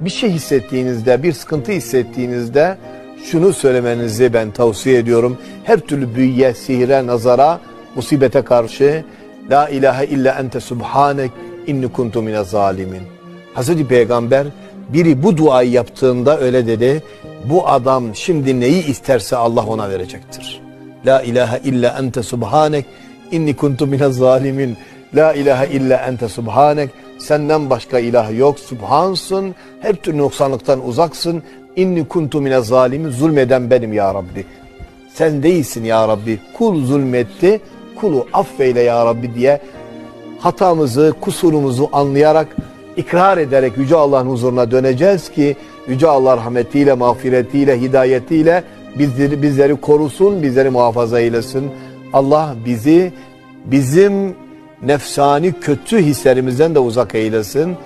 Bir şey hissettiğinizde, bir sıkıntı hissettiğinizde şunu söylemenizi ben tavsiye ediyorum. Her türlü büyüye, sihire, nazara, musibete karşı La ilahe illa ente subhanek inni kuntu mine zalimin. Hazreti Peygamber biri bu duayı yaptığında öyle dedi. Bu adam şimdi neyi isterse Allah ona verecektir. La ilahe illa ente subhanek inni kuntu mine zalimin. La ilahe illa ente subhanek. Senden başka ilah yok. Subhansın. Her türlü noksanlıktan uzaksın. İnni kuntu mine zalimin. Zulmeden benim ya Rabbi. Sen değilsin ya Rabbi. Kul zulmetti. Kulu affeyle ya Rabbi diye hatamızı, kusurumuzu anlayarak, ikrar ederek Yüce Allah'ın huzuruna döneceğiz ki Yüce Allah rahmetiyle, mağfiretiyle, hidayetiyle bizleri, bizleri korusun, bizleri muhafaza eylesin. Allah bizi bizim nefsani kötü hislerimizden de uzak eylesin.